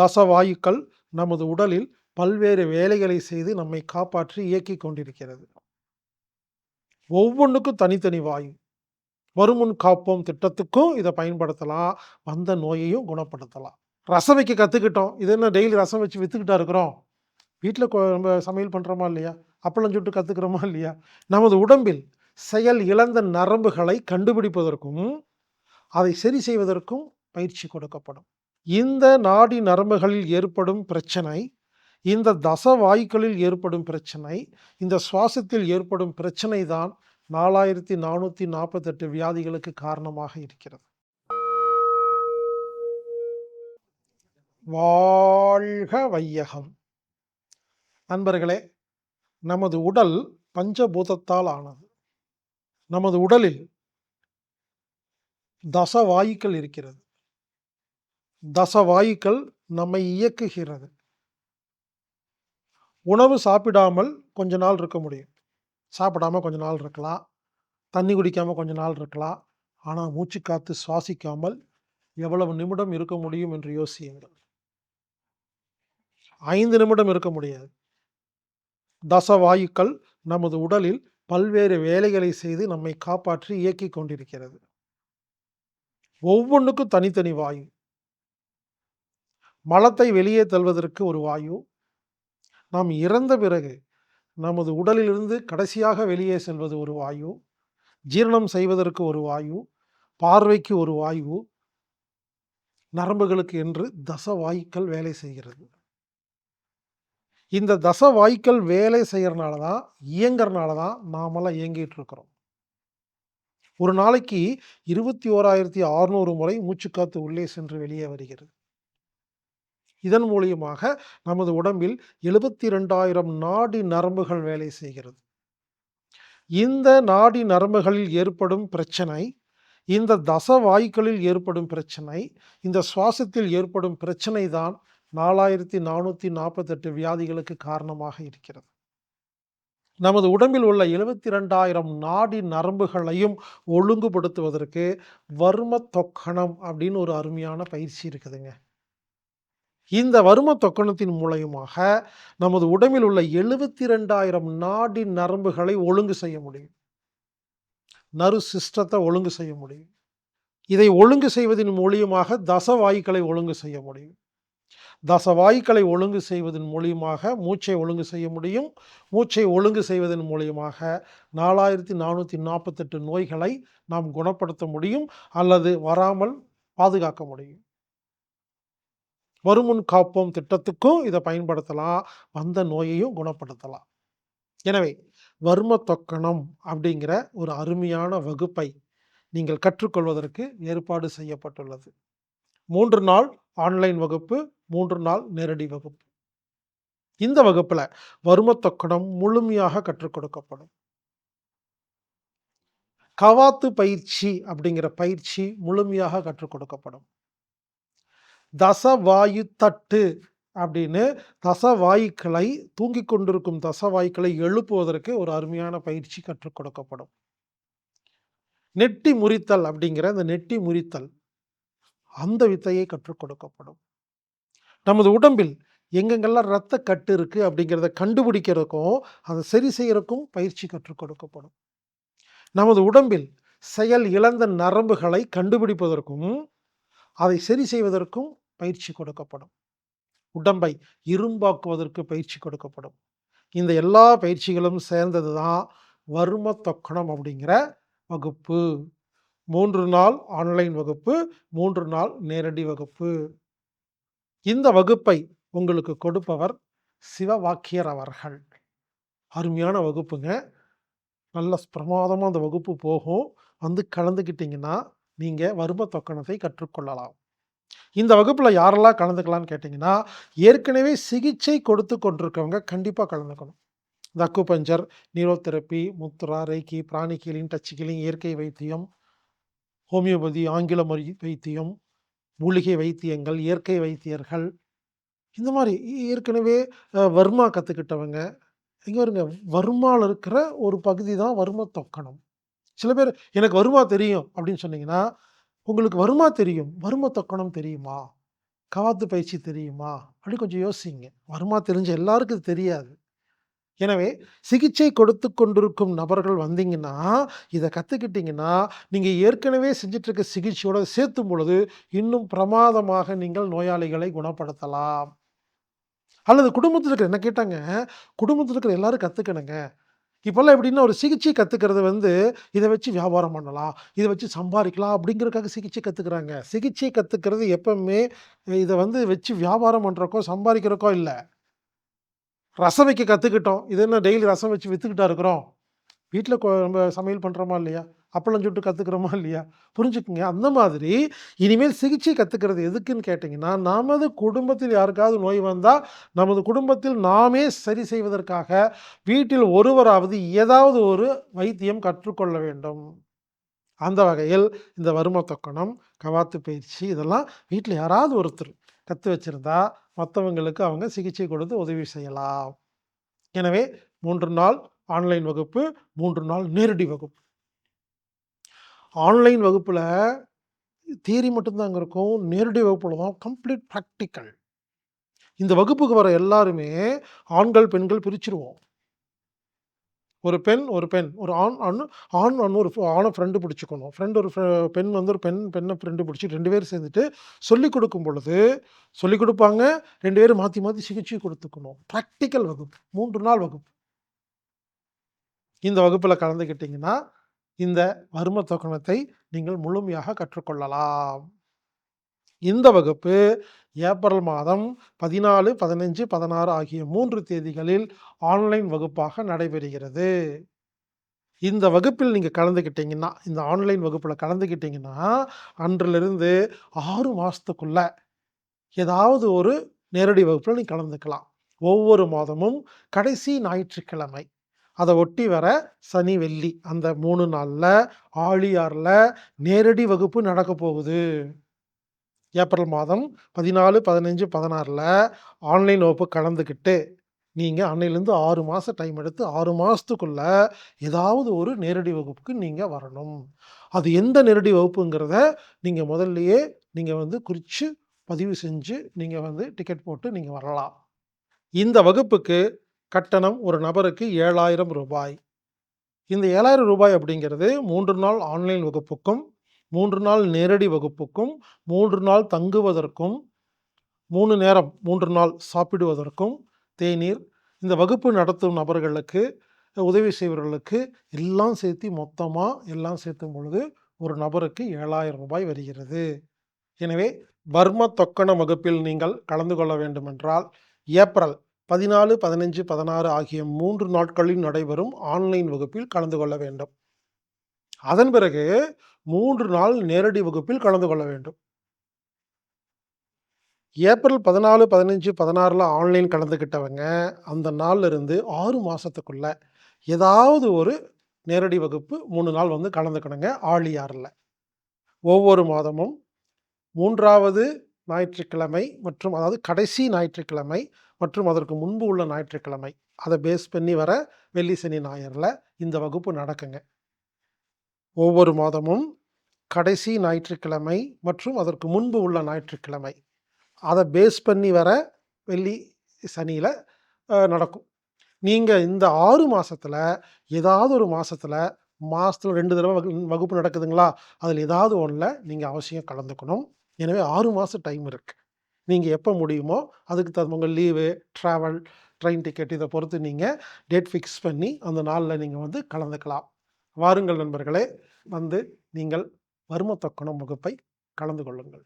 தசவாயுக்கள் நமது உடலில் பல்வேறு வேலைகளை செய்து நம்மை காப்பாற்றி இயக்கிக் கொண்டிருக்கிறது. ஒவ்வொன்றுக்கும் தனித்தனி வாயு. வருமுன் காப்போம் திட்டத்துக்கும் இதை பயன்படுத்தலாம். வந்த நோயையும் குணப்படுத்தலாம். ரசம் வைக்க கற்றுக்கிட்டோம் இது என்ன டெய்லி ரசம் வச்சு விற்றுக்கிட்டா இருக்கிறோம்? வீட்டில் நம்ம சமையல் பண்ணுறோமா இல்லையா? அப்பளம் சுட்டு கற்றுக்கிறோமா இல்லையா? நமது உடம்பில் செயல் இழந்த நரம்புகளை கண்டுபிடிப்பதற்கும், அதை சரி செய்வதற்கும் பயிற்சி கொடுக்கப்படும். இந்த நாடி நரம்புகளில் ஏற்படும் பிரச்சனை, இந்த தச வாயுக்களில் ஏற்படும் பிரச்சனை, இந்த சுவாசத்தில் ஏற்படும் பிரச்சனை தான் 4448 வியாதிகளுக்கு காரணமாக இருக்கிறது. வாழ்க வையகம்! நண்பர்களே, நமது உடல் பஞ்சபூதத்தால் ஆனது. நமது உடலில் தசவாயுக்கள் இருக்கிறது. தசவாயுக்கள் நம்மை இயக்குகிறது. உணவு சாப்பிடாமல் கொஞ்ச நாள் இருக்க முடியும். சாப்பிடாம கொஞ்ச நாள் இருக்கலாம். தண்ணி குடிக்காமல் கொஞ்ச நாள் இருக்கலாம். ஆனால் மூச்சு காத்து சுவாசிக்காமல் எவ்வளவு நிமிடம் இருக்க முடியும் என்று யோசியுங்கள். ஐந்து நிமிடம் இருக்க முடியாது. தசவாயுக்கள் நமது உடலில் பல்வேறு வேலைகளை செய்து நம்மை காப்பாற்றி இயக்கி கொண்டிருக்கிறது. ஒவ்வொன்றுக்கும் தனித்தனி வாயு. மலத்தை வெளியே தள்ளுவதற்கு ஒரு வாயு. நாம் இறந்த பிறகு நமது உடலிலிருந்து கடைசியாக வெளியே செல்வது ஒரு வாயு. ஜீரணம் செய்வதற்கு ஒரு வாயு. பார்வைக்கு ஒரு வாயு. நரம்புகளுக்கு என்று தச வாயுக்கள் வேலை செய்கிறது. இந்த தச வாயுக்கள் வேலை செய்கிறனால தான், இயங்கறனால தான் நாமெல்லாம் இயங்கிட்டு இருக்கிறோம். ஒரு நாளைக்கு 21,600 முறை மூச்சுக்காத்து உள்ளே சென்று வெளியே வருகிறது. இதன் மூலியமாக நமது உடம்பில் 72,000 நாடி நரம்புகள் வேலை செய்கிறது. இந்த நாடி நரம்புகளில் ஏற்படும் பிரச்சனை, இந்த தசவாயுக்களில் ஏற்படும் பிரச்சனை, இந்த சுவாசத்தில் ஏற்படும் பிரச்சனை தான் 4448 வியாதிகளுக்கு காரணமாக இருக்கிறது. நமது உடம்பில் உள்ள 72,000 நாடி நரம்புகளையும் ஒழுங்குபடுத்துவதற்கு வர்ம தொக்கணம் அப்படின்னு ஒரு அருமையான பயிற்சி இருக்குதுங்க. இந்த வரும தொக்கணத்தின் மூலயமாக நமது உடம்பில் உள்ள 72,000 நாடி நரம்புகளை ஒழுங்கு செய்ய முடியும். நறு சிஸ்டத்தை ஒழுங்கு செய்ய முடியும். இதை ஒழுங்கு செய்வதன் மூலியமாக தசவாயுக்களை ஒழுங்கு செய்ய முடியும். தசவாயுக்களை ஒழுங்கு செய்வதன் மூலியமாக மூச்சை ஒழுங்கு செய்ய முடியும். மூச்சை ஒழுங்கு செய்வதன் மூலியமாக 4448 நோய்களை நாம் குணப்படுத்த முடியும் அல்லது வராமல் பாதுகாக்க முடியும். வருமுன் காப்போம் திட்டத்துக்கும் இதை பயன்படுத்தலாம். வந்த நோயையும் குணப்படுத்தலாம். எனவே வர்ம தொக்கணம் அப்படிங்கிற ஒரு அருமையான வகுப்பை நீங்கள் கற்றுக்கொள்வதற்கு ஏற்பாடு செய்யப்பட்டுள்ளது. மூன்று நாள் ஆன்லைன் வகுப்பு, மூன்று நாள் நேரடி வகுப்பு. இந்த வகுப்பில் வர்ம தொக்கணம் முழுமையாக கற்றுக் கொடுக்கப்படும். கவாத்து பயிற்சி அப்படிங்கிற பயிற்சி முழுமையாக கற்றுக் கொடுக்கப்படும். தசவாயு தட்டு அப்படின்னு தசவாயுக்களை தூங்கிக் கொண்டிருக்கும் தசவாயுக்களை எழுப்புவதற்கு ஒரு அருமையான பயிற்சி கற்றுக் கொடுக்கப்படும். நெட்டி முறித்தல் அப்படிங்கிற அந்த நெட்டி முறித்தல் அந்த வித்தையை கற்றுக் கொடுக்கப்படும். நமது உடம்பில் எங்கெங்கெல்லாம் இரத்த கட்டு இருக்கு அப்படிங்கிறத கண்டுபிடிக்கிறதுக்கும், அதை சரி செய்யறதுக்கும் பயிற்சி கற்றுக் கொடுக்கப்படும். நமது உடம்பில் செயல் இழந்த நரம்புகளை கண்டுபிடிப்பதற்கும், அதை சரி செய்வதற்கும் பயிற்சி கொடுக்கப்படும். உடம்பை இரும்பாக்குவதற்கு பயிற்சி கொடுக்கப்படும். இந்த எல்லா பயிற்சிகளும் சேர்ந்தது தான் வர்ம தொக்கணம் அப்படிங்கிற வகுப்பு. மூன்று நாள் ஆன்லைன் வகுப்பு, மூன்று நாள் நேரடி வகுப்பு. இந்த வகுப்பை உங்களுக்கு கொடுப்பவர் சிவவாக்கியர் அவர்கள். அருமையான வகுப்புங்க. நல்ல பிரமாதமாக அந்த வகுப்பு போகும். வந்து கலந்துக்கிட்டிங்கன்னா நீங்கள் வரும தொக்கணத்தை கற்றுக்கொள்ளலாம். இந்த வகுப்பில் யாரெல்லாம் கலந்துக்கலாம்னு கேட்டிங்கன்னா ஏற்கனவே சிகிச்சை கொடுத்து கொண்டிருக்கவங்க கண்டிப்பாக கலந்துக்கணும். இந்த அக்குபஞ்சர், நீரோதெரப்பி முத்ரா, ரைக்கி பிராணி கீழிங் டச் கீழிங் இயற்கை வைத்தியம், ஹோமியோபதி, ஆங்கில மொழி வைத்தியம், மூலிகை வைத்தியங்கள், இயற்கை வைத்தியர்கள், இந்த மாதிரி ஏற்கனவே வர்மா கற்றுக்கிட்டவங்க இங்கே வருங்க வர்மால இருக்கிற ஒரு பகுதி தான் வர்ம தொக்கணம். சில பேர் எனக்கு வருமா தெரியும் அப்படின்னு சொன்னீங்கன்னா, உங்களுக்கு வருமா தெரியும். வரும தொக்கணம் தெரியுமா? கவாத்து பயிற்சி தெரியுமா? அப்படி கொஞ்சம் யோசிங்க. வருமா தெரிஞ்ச எல்லாருக்கும் இது தெரியாது. எனவே சிகிச்சை கொடுத்து கொண்டிருக்கும் நபர்கள் வந்தீங்கன்னா, இதை கற்றுக்கிட்டிங்கன்னா நீங்கள் ஏற்கனவே செஞ்சிட்ருக்க சிகிச்சையோடு சேர்த்தும் பொழுது, இன்னும் பிரமாதமாக நீங்கள் நோயாளிகளை குணப்படுத்தலாம். அல்லது குடும்பத்தில் இருக்கிற என்ன கேட்டாங்க, குடும்பத்தில் இருக்கிற எல்லாரும் கற்றுக்கணுங்க இப்போல்லாம் எப்படின்னா, ஒரு சிகிச்சை கற்றுக்கிறது வந்து, இதை வச்சு வியாபாரம் பண்ணலாம், இதை வச்சு சம்பாதிக்கலாம் அப்படிங்கிறதுக்காக சிகிச்சை கற்றுக்குறாங்க சிகிச்சை கற்றுக்கிறது எப்பவுமே இதை வந்து வச்சு வியாபாரம் பண்ணுறக்கோ சம்பாதிக்கிறக்கோ இல்லை ரசம் வைக்க கற்றுக்கிட்டோம் இது என்ன டெய்லி ரசம் வச்சு விற்றுக்கிட்டா இருக்கிறோம்? வீட்டில் கொ நம்ம சமையல் பண்ணுறோமா இல்லையா? அப்பளம் சுட்டு கத்துக்கிறோமா இல்லையா? புரிஞ்சுக்குங்க. அந்த மாதிரி இனிமேல் சிகிச்சை கற்றுக்கிறது எதுக்குன்னு கேட்டிங்கன்னா நமது குடும்பத்தில் யாருக்காவது நோய் வந்தால் நமது குடும்பத்தில் நாமே சரி செய்வதற்காக, வீட்டில் ஒருவராவது ஏதாவது ஒரு வைத்தியம் கற்றுக்கொள்ள வேண்டும். அந்த வகையில் இந்த வரும தொக்கணம், கவாத்து பயிற்சி இதெல்லாம் வீட்டில் யாராவது ஒருத்தர் கற்று வச்சிருந்தா, மற்றவங்களுக்கு அவங்க சிகிச்சை கொடுத்து உதவி செய்யலாம். எனவே மூன்று நாள் ஆன்லைன் வகுப்பு, மூன்று நாள் நேரடி வகுப்பு. ஆன்லைன் வகுப்பில் தியரி மட்டும்தான் அங்கே இருக்கும். நேரடி வகுப்பில் தான் கம்ப்ளீட் ப்ராக்டிக்கல் இந்த வகுப்புக்கு வர எல்லாருமே ஆண்கள், பெண்கள் பிரிச்சிருவோம் ஒரு பெண், ஒரு பெண். ஒரு ஆண் ஆண் ஆண் அண்ணு ஒரு ஆணை ஃப்ரெண்டு பிடிச்சிக்கணும் ஃப்ரெண்ட் ஒரு பெண் வந்து ஒரு பெண் பெண்ணை ஃப்ரெண்டு பிடிச்சி ரெண்டு பேரும் சேர்ந்துட்டு சொல்லிக் கொடுக்கும் பொழுது, சொல்லிக் கொடுப்பாங்க ரெண்டு பேரும் மாற்றி மாற்றி சிகிச்சை கொடுத்துக்கணும். ப்ராக்டிக்கல் வகுப்பு. மூன்று நாள் வகுப்பு. இந்த வகுப்பில் கலந்துக்கிட்டிங்கன்னா இந்த வரும தொக்கணத்தை நீங்கள் முழுமையாக கற்றுக்கொள்ளலாம். இந்த வகுப்பு ஏப்ரல் மாதம் 14, 15, 16 ஆகிய மூன்று தேதிகளில் ஆன்லைன் வகுப்பாக நடைபெறுகிறது. இந்த வகுப்பில் நீங்கள் கலந்துக்கிட்டீங்கன்னா, இந்த ஆன்லைன் வகுப்பில் கலந்துக்கிட்டிங்கன்னா அன்றிலிருந்து ஆறு மாதத்துக்குள்ள ஏதாவது ஒரு நேரடி வகுப்பில் நீங்கள் கலந்துக்கலாம். ஒவ்வொரு மாதமும் கடைசி ஞாயிற்றுக்கிழமை, அதை ஒட்டி வர சனி, வெள்ளி அந்த மூணு நாளில் ஆழியாரில் நேரடி வகுப்பு நடக்கப் போகுது. ஏப்ரல் மாதம் 14, 15, 16ல ஆன்லைன் வகுப்பு கலந்துக்கிட்டு, நீங்கள் அன்னையிலேருந்து ஆறு மாதம் டைம் எடுத்து ஆறு மாதத்துக்குள்ளே ஏதாவது ஒரு நேரடி வகுப்புக்கு நீங்கள் வரணும். அது எந்த நேரடி வகுப்புங்கிறத நீங்கள் முதல்லையே நீங்கள் வந்து குறித்து பதிவு செஞ்சு, நீங்கள் வந்து டிக்கெட் போட்டு நீங்கள் வரலாம். இந்த வகுப்புக்கு கட்டணம் ஒரு நபருக்கு ஏழாயிரம் ரூபாய் இந்த ஏழாயிரம் ரூபாய் அப்படிங்கிறது மூன்று நாள் ஆன்லைன் வகுப்புக்கும், மூன்று நாள் நேரடி வகுப்புக்கும், மூன்று நாள் தங்குவதற்கும், மூணு நேரம் மூன்று நாள் சாப்பிடுவதற்கும், தேநீர், இந்த வகுப்பு நடத்தும் நபர்களுக்கு, உதவி செய்வர்களுக்கு எல்லாம் சேர்த்து மொத்தமாக எல்லாம் சேர்த்தும் பொழுது, ஒரு நபருக்கு ஏழாயிரம் ரூபாய் வருகிறது. எனவே வர்ம தொக்கண வகுப்பில் நீங்கள் கலந்து கொள்ள வேண்டுமென்றால், ஏப்ரல் 14, 15, 16 ஆகிய மூன்று நாட்களில் நடைபெறும் ஆன்லைன் வகுப்பில் கலந்து கொள்ள வேண்டும். அதன் பிறகு மூன்று நாள் நேரடி வகுப்பில் கலந்து கொள்ள வேண்டும். ஏப்ரல் 14, 15, 16ல ஆன்லைன் கலந்துக்கிட்டவங்க, அந்த நாள்ல இருந்து 6 மாசத்துக்குள்ள ஏதாவது ஒரு நேரடி வகுப்பு மூணு நாள் வந்து கலந்துக்கணுங்க ஆழியாரில் ஒவ்வொரு மாதமும் மூன்றாவது ஞாயிற்றுக்கிழமை மற்றும் அதாவது கடைசி ஞாயிற்றுக்கிழமை மற்றும் அதற்கு முன்பு உள்ள ஞாயிற்றுக்கிழமை, அதை பேஸ் பண்ணி வர வெள்ளி, சனி, ஞாயிறில் இந்த வகுப்பு நடக்குங்க. ஒவ்வொரு மாதமும் கடைசி ஞாயிற்றுக்கிழமை மற்றும் அதற்கு முன்பு உள்ள ஞாயிற்றுக்கிழமை, அதை பேஸ் பண்ணி வர வெள்ளி, சனியில் நடக்கும். நீங்கள் இந்த ஆறு மாதத்தில் ஏதாவது ஒரு மாசத்துல, மாசத்துல 2 தடவ வகு வகுப்பு நடக்குதுங்களா? அதில் ஏதாவது ஒன்றில் நீங்கள் அவசியம் கலந்துக்கணும். எனவே ஆறு மாதம் டைம் இருக்குது நீங்கள் எப்போ முடியுமோ, அதுக்கு தகுந்த உங்கள் லீவு, ட்ராவல் ட்ரெயின் டிக்கெட் இதை பொறுத்து நீங்கள் டேட் ஃபிக்ஸ் பண்ணி அந்த நாளில் நீங்கள் வந்து கலந்துக்கலாம். வாருங்கள் நண்பர்களே! வந்து நீங்கள் வரும தொக்கணம் வகுப்பை கலந்து கொள்ளுங்கள்.